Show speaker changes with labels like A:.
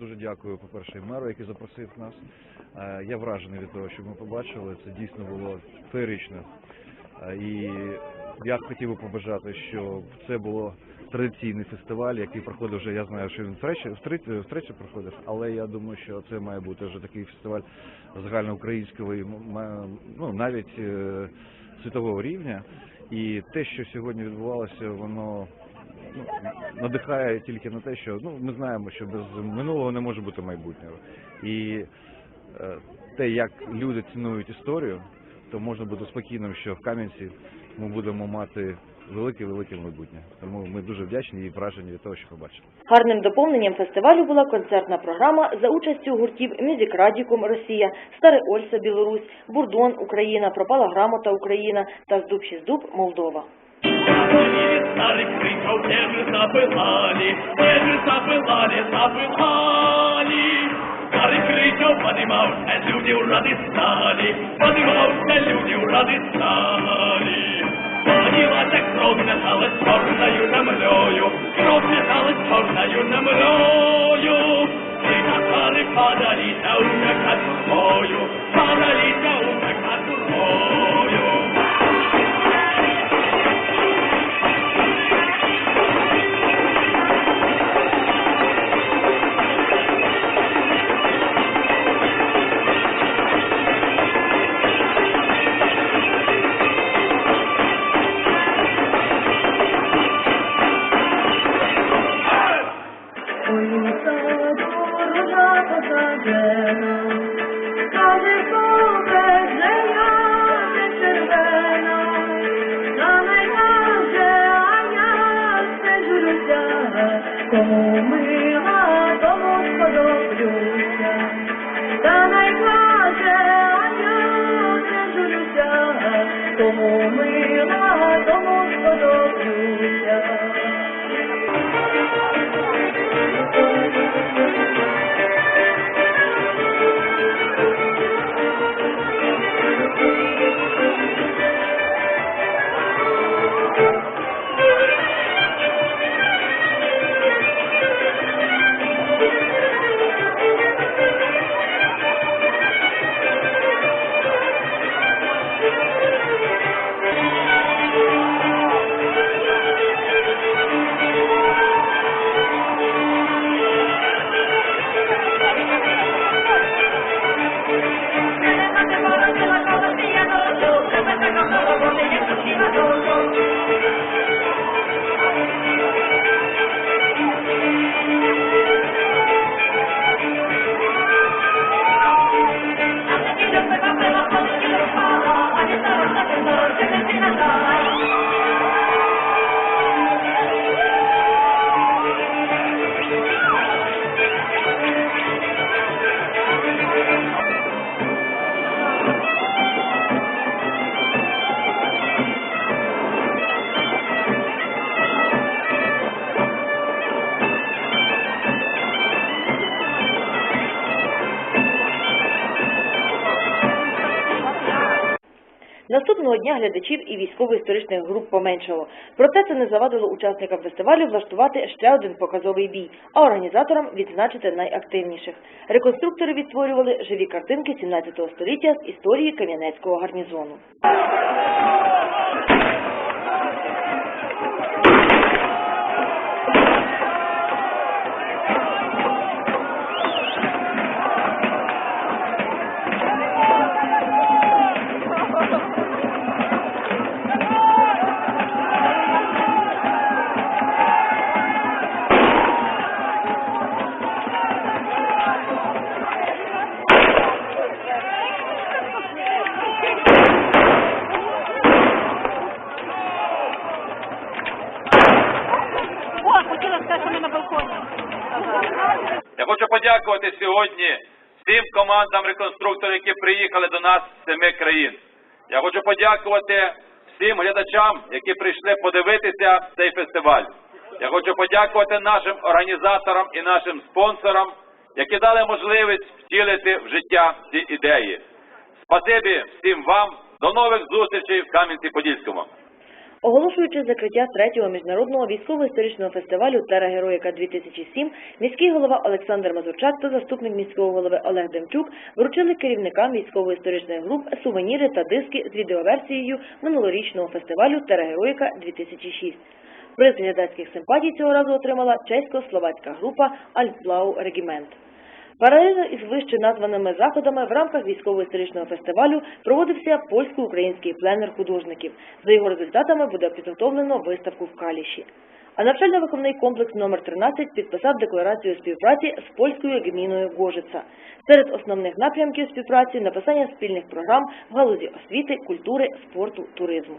A: дуже дякую, по-перше, меру, який запросив нас. Е, Я вражений від того, що ми побачили. Це дійсно було феєрично. Е, І я б хотів би побажати, щоб це було традиційний фестиваль, який проходив вже. Я знаю, що він втретє, проходив, але я думаю, що це має бути вже такий фестиваль загальноукраїнського і ну, навіть е, світового рівня. І те, що сьогодні відбувалося, воно ну, надихає тільки на те, що ну ми знаємо, що без минулого не може бути майбутнього. І е, те, як люди цінують історію, то можна бути спокійним, що в Кам'янці ми будемо мати велике велике майбутнє. Тому ми дуже вдячні і вражені від того, що побачили.
B: Гарним доповненням фестивалю була концертна програма за участю гуртів Мюзик Радікум Росія, Старе Ольса Білорусь, Бурдон Україна, Пропала грамота Україна та Здуб Дуб Молдова.
C: Старых криков те же запылали, те же запылали, запылали. Старых криков поднимался, люди рады стали, поднимался, люди рады стали. Поднялась кровь, металась черною землею, кровь металась черною землею. И татары падали, да умекать бою,
D: Кому мила, тому сподоблюся, та найкраще, а я не журюся, кому мила, тому сподоблюся.
B: Наступного дня глядачів і військово-історичних груп поменшало. Проте це не завадило учасникам фестивалю влаштувати ще один показовий бій, а організаторам відзначити найактивніших. Реконструктори відтворювали живі картинки 17 століття з історії Кам'янецького гарнізону.
E: Сказати, що ми на балконі.
F: Я хочу подякувати сьогодні всім командам реконструкторів, які приїхали до нас з семи країн. Я хочу подякувати всім глядачам, які прийшли подивитися цей фестиваль. Я хочу подякувати нашим організаторам і нашим спонсорам, які дали можливість втілити в життя ці ідеї. Спасибі всім вам. До нових зустрічей в Кам'янці-Подільському.
B: Оголошуючи закриття третього міжнародного військово-історичного фестивалю Тера Героїка 2007, міський голова Олександр Мазурчак та заступник міського голови Олег Демчук вручили керівникам військово-історичних груп сувеніри та диски з відеоверсією минулорічного фестивалю Тера Героїка 2006. Приз глядацьких симпатій цього разу отримала чесько-словацька група Альтблау Регімент. Паралельно із вище названими заходами в рамках військово-історичного фестивалю проводився польсько-український пленер художників. За його результатами буде підготовлено виставку в Каліші. А навчально-виховний комплекс номер 13 підписав декларацію співпраці з польською гміною Гожица. Серед основних напрямків співпраці написання спільних програм в галузі освіти, культури, спорту, туризму.